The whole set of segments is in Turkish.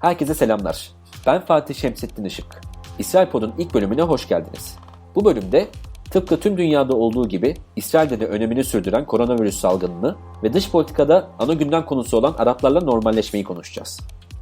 Herkese selamlar. Ben Fatih Şemsettin Işık. İsrail Pod'un ilk bölümüne hoş geldiniz. Bu bölümde tıpkı tüm dünyada olduğu gibi İsrail'de de önemini sürdüren koronavirüs salgınını ve dış politikada ana gündem konusu olan Araplarla normalleşmeyi konuşacağız.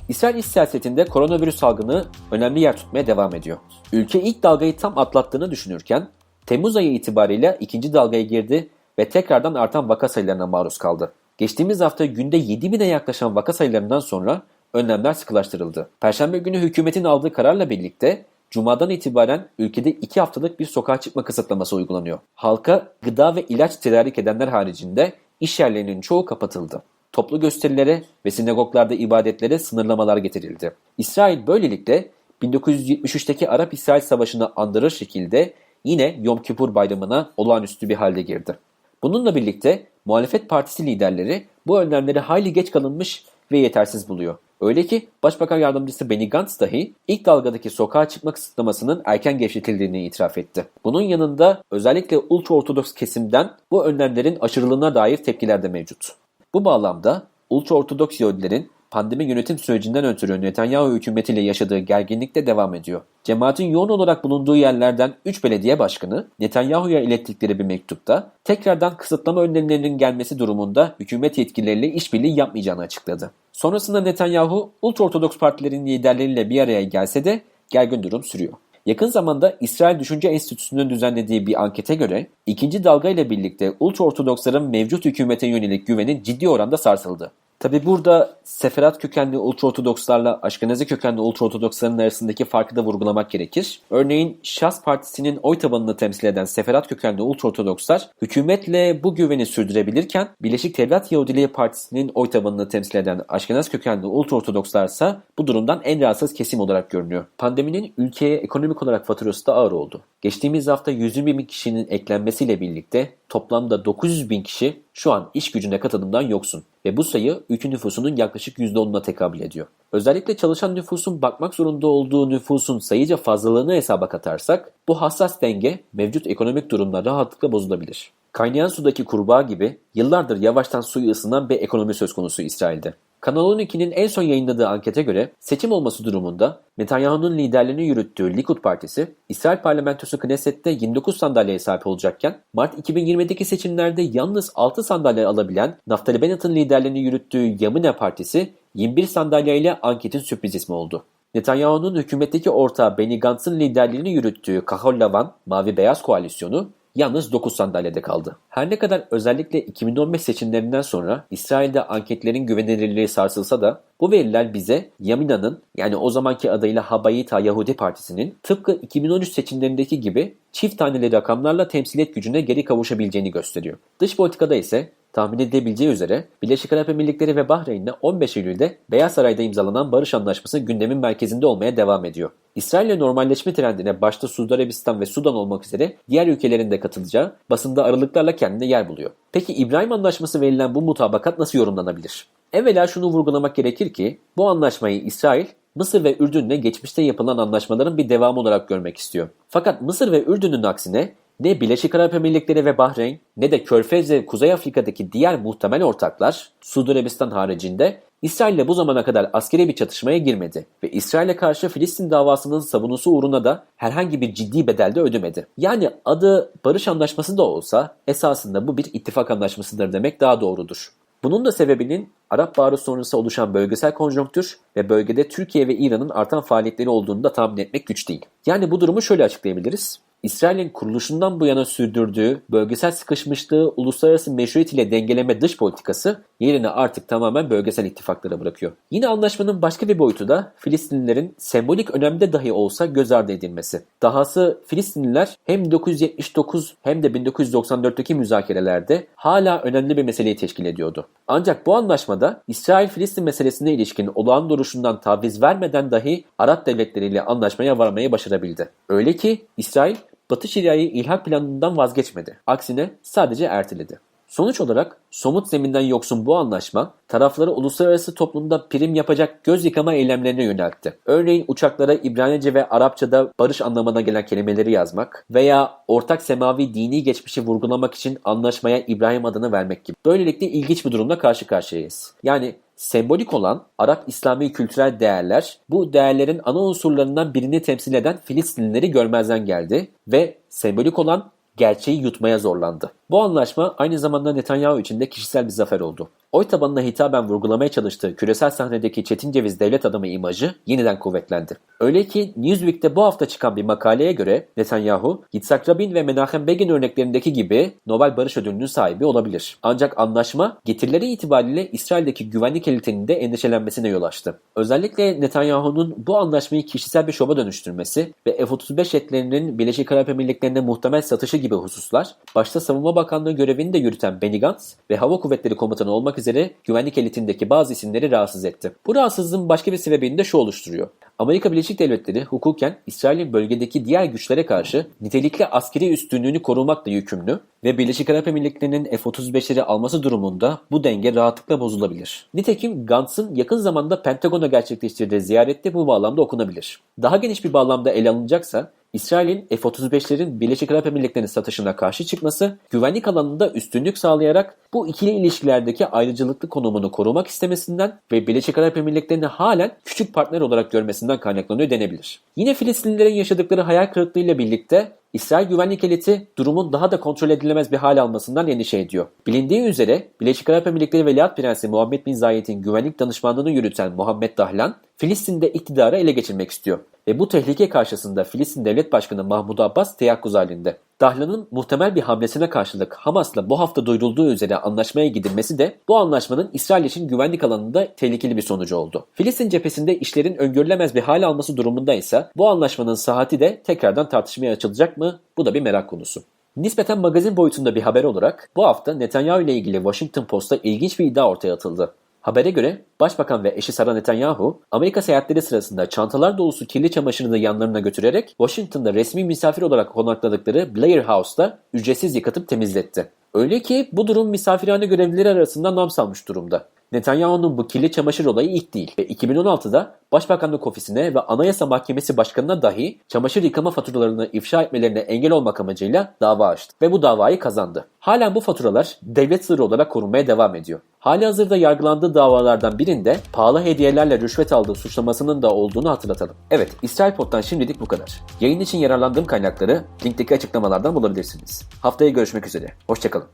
İsrail iç siyasetinde koronavirüs salgını önemli yer tutmaya devam ediyor. Ülke ilk dalgayı tam atlattığını düşünürken Temmuz ayı itibariyle ikinci dalgaya girdi ve tekrardan artan vaka sayılarına maruz kaldı. Geçtiğimiz hafta günde 7000'e yaklaşan vaka sayılarından sonra önlemler sıkılaştırıldı. Perşembe günü hükümetin aldığı kararla birlikte Cuma'dan itibaren ülkede 2 haftalık bir sokağa çıkma kısıtlaması uygulanıyor. Halka gıda ve ilaç tedarik edenler haricinde iş yerlerinin çoğu kapatıldı. Toplu gösterilere ve sinagoglarda ibadetlere sınırlamalar getirildi. İsrail böylelikle 1973'teki Arap-İsrail Savaşı'nı andırır şekilde yine Yom Kippur Bayramı'na olağanüstü bir halde girdi. Bununla birlikte muhalefet partisi liderleri bu önlemleri hayli geç kalınmış ve yetersiz buluyor. Öyle ki Başbakan Yardımcısı Benny Gantz dahi ilk dalgadaki sokağa çıkma kısıtlamasının erken gevşetildiğini itiraf etti. Bunun yanında özellikle ultraortodoks kesimden bu önlemlerin aşırılığına dair tepkiler de mevcut. Bu bağlamda ultraortodoks Yahudilerin pandemi yönetim sürecinden ötürü Netanyahu hükümetiyle yaşadığı gerginlik de devam ediyor. Cemaatin yoğun olarak bulunduğu yerlerden 3 belediye başkanı Netanyahu'ya ilettikleri bir mektupta tekrardan kısıtlama önlemlerinin gelmesi durumunda hükümet yetkilileriyle işbirliği yapmayacağını açıkladı. Sonrasında Netanyahu ultraortodoks partilerin liderleriyle bir araya gelse de gergin durum sürüyor. Yakın zamanda İsrail Düşünce Enstitüsü'nün düzenlediği bir ankete göre ikinci dalga ile birlikte ultraortodoksların mevcut hükümete yönelik güveni ciddi oranda sarsıldı. Tabi burada Seferat kökenli ultraortodokslarla Aşkenazi kökenli ultraortodoksların arasındaki farkı da vurgulamak gerekir. Örneğin Şas Partisi'nin oy tabanını temsil eden Seferat kökenli ultraortodokslar hükümetle bu güveni sürdürebilirken Birleşik Devlet Yahudiliği Partisi'nin oy tabanını temsil eden Aşkenaz kökenli ultraortodokslar ise bu durumdan en rahatsız kesim olarak görünüyor. Pandeminin ülkeye ekonomik olarak faturası da ağır oldu. Geçtiğimiz hafta 120 bin kişinin eklenmesiyle birlikte toplamda 900 bin kişi şu an iş gücüne katılımdan yoksun ve bu sayı ülke nüfusunun yaklaşık %10'una tekabül ediyor. Özellikle çalışan nüfusun bakmak zorunda olduğu nüfusun sayıca fazlalığını hesaba katarsak bu hassas denge mevcut ekonomik durumla rahatlıkla bozulabilir. Kaynayan sudaki kurbağa gibi yıllardır yavaştan suyu ısınan bir ekonomi söz konusu İsrail'de. Kanal 12'nin en son yayınladığı ankete göre seçim olması durumunda Netanyahu'nun liderliğini yürüttüğü Likud Partisi, İsrail parlamentosu Knesset'te 29 sandalyeye sahip olacakken, Mart 2020'deki seçimlerde yalnız 6 sandalye alabilen Naftali Bennett'ın liderliğini yürüttüğü Yamina Partisi, 21 sandalye ile anketin sürpriz ismi oldu. Netanyahu'nun hükümetteki ortağı Benny Gantz'ın liderliğini yürüttüğü Kahol Lavan, Mavi Beyaz Koalisyonu, yalnız 9 sandalyede kaldı. Her ne kadar özellikle 2015 seçimlerinden sonra İsrail'de anketlerin güvenilirliği sarsılsa da bu veriler bize Yamina'nın yani o zamanki adıyla Habayita Yahudi Partisi'nin tıpkı 2013 seçimlerindeki gibi çift taneli rakamlarla temsiliyet gücüne geri kavuşabileceğini gösteriyor. Dış politikada ise Tahmin edilebileceği üzere Birleşik Arap Emirlikleri ve Bahreyn'le 15 Eylül'de Beyaz Saray'da imzalanan barış anlaşması gündemin merkezinde olmaya devam ediyor. İsrail'le normalleşme trendine başta Suudi Arabistan ve Sudan olmak üzere diğer ülkelerin de katılacağı basında aralıklarla kendine yer buluyor. Peki İbrahim Anlaşması verilen bu mutabakat nasıl yorumlanabilir? Evvela şunu vurgulamak gerekir ki bu anlaşmayı İsrail Mısır ve Ürdün'le geçmişte yapılan anlaşmaların bir devamı olarak görmek istiyor. Fakat Mısır ve Ürdün'ün aksine ne Birleşik Arap Emirlikleri ve Bahreyn ne de Körfez ve Kuzey Afrika'daki diğer muhtemel ortaklar Suudi Arabistan haricinde İsrail'le bu zamana kadar askeri bir çatışmaya girmedi ve İsrail'e karşı Filistin davasının savunusu uğruna da herhangi bir ciddi bedelde ödemedi. Yani adı barış anlaşması da olsa esasında bu bir ittifak anlaşmasıdır demek daha doğrudur. Bunun da sebebinin Arap Baharı sonrası oluşan bölgesel konjonktür ve bölgede Türkiye ve İran'ın artan faaliyetleri olduğunu da tahmin etmek güç değil. Yani bu durumu şöyle açıklayabiliriz. İsrail'in kuruluşundan bu yana sürdürdüğü bölgesel sıkışmışlığı uluslararası meşruiyet ile dengeleme dış politikası yerini artık tamamen bölgesel ittifaklara bırakıyor. Yine anlaşmanın başka bir boyutu da Filistinlilerin sembolik önemde dahi olsa göz ardı edilmesi. Dahası Filistinliler hem 1979 hem de 1994'teki müzakerelerde hala önemli bir meseleyi teşkil ediyordu. Ancak bu anlaşmada İsrail-Filistin meselesine ilişkin olağan duruşundan taviz vermeden dahi Arap devletleriyle anlaşmaya varmayı başarabildi. Öyle ki İsrail Batı Şeria'yı ilhak planından vazgeçmedi. Aksine sadece erteledi. Sonuç olarak somut zeminden yoksun bu anlaşma tarafları uluslararası toplumda prim yapacak göz yıkama eylemlerine yöneltti. Örneğin uçaklara İbranice ve Arapçada barış anlamına gelen kelimeleri yazmak veya ortak semavi dini geçmişi vurgulamak için anlaşmaya İbrahim adını vermek gibi. Böylelikle ilginç bir durumla karşı karşıyayız. Yani sembolik olan Arap İslami kültürel değerler bu değerlerin ana unsurlarından birini temsil eden Filistinlileri görmezden geldi ve sembolik olan gerçeği yutmaya zorlandı. Bu anlaşma aynı zamanda Netanyahu için de kişisel bir zafer oldu. Oy tabanına hitaben vurgulamaya çalıştığı küresel sahnedeki Çetin Ceviz devlet adamı imajı yeniden kuvvetlendi. Öyle ki Newsweek'te bu hafta çıkan bir makaleye göre Netanyahu, Yitzhak Rabin ve Menachem Begin örneklerindeki gibi Nobel Barış Ödülü'nün sahibi olabilir. Ancak anlaşma getirileri itibariyle İsrail'deki güvenlik elitinin de endişelenmesine yol açtı. Özellikle Netanyahu'nun bu anlaşmayı kişisel bir şova dönüştürmesi ve F-35 jetlerinin Birleşik Arap Emirlikleri'ne muhtemel satışı gibi hususlar, başta Savunma Bakanlığı görevini de yürüten Benny Gantz ve Hava Kuvvetleri Komutanı olmak üzere güvenlik elitindeki bazı isimleri rahatsız etti. Bu rahatsızlığın başka bir sebebini de şu oluşturuyor. Amerika Birleşik Devletleri hukuken İsrail'in bölgedeki diğer güçlere karşı nitelikli askeri üstünlüğünü korumakla yükümlü ve Birleşik Arap Emirlikleri'nin F-35'leri alması durumunda bu denge rahatlıkla bozulabilir. Nitekim Gantz'ın yakın zamanda Pentagon'a gerçekleştirdiği ziyarette bu bağlamda okunabilir. Daha geniş bir bağlamda ele alınacaksa İsrail'in F-35'lerin Birleşik Arap Emirlikleri'nin satışına karşı çıkması, güvenlik alanında üstünlük sağlayarak bu ikili ilişkilerdeki ayrıcalıklı konumunu korumak istemesinden ve Birleşik Arap Emirlikleri'ni halen küçük partner olarak görmesinden kaynaklanıyor denebilir. Yine Filistinlilerin yaşadıkları hayal kırıklığıyla birlikte İsrail güvenlik eliti durumun daha da kontrol edilemez bir hal almasından endişe ediyor. Bilindiği üzere Birleşik Arap Emirlikleri Veliaht Prensi Muhammed Bin Zayed'in güvenlik danışmanlığını yürüten Muhammed Dahlan, Filistin'de iktidarı ele geçirmek istiyor. Ve bu tehlike karşısında Filistin Devlet Başkanı Mahmud Abbas teyakkuz halinde. Dahlan'ın muhtemel bir hamlesine karşılık Hamas'la bu hafta duyurulduğu üzere anlaşmaya gidilmesi de bu anlaşmanın İsrail için güvenlik alanında tehlikeli bir sonucu oldu. Filistin cephesinde işlerin öngörülemez bir hal alması durumunda ise bu anlaşmanın sahati de tekrardan tartışmaya açılacak mı? Bu da bir merak konusu. Nispeten magazin boyutunda bir haber olarak bu hafta Netanyahu ile ilgili Washington Post'ta ilginç bir iddia ortaya atıldı. Habere göre Başbakan ve eşi Sara Netanyahu, Amerika seyahatleri sırasında çantalar dolusu kirli çamaşırını yanlarına götürerek Washington'da resmi misafir olarak konakladıkları Blair House'da ücretsiz yıkatıp temizletti. Öyle ki bu durum misafirhane görevlileri arasında nam salmış durumda. Netanyahu'nun bu kirli çamaşır olayı ilk değil ve 2016'da Başbakanlık Ofisi'ne ve Anayasa Mahkemesi Başkanı'na dahi çamaşır yıkama faturalarını ifşa etmelerine engel olmak amacıyla dava açtı ve bu davayı kazandı. Halen bu faturalar devlet sırrı olarak korunmaya devam ediyor. Hali hazırda yargılandığı davalardan birinde pahalı hediyelerle rüşvet aldığı suçlamasının da olduğunu hatırlatalım. Evet, İsrail Pod'dan şimdilik bu kadar. Yayın için yararlandığım kaynakları linkteki açıklamalardan bulabilirsiniz. Haftaya görüşmek üzere. Hoşçakalın.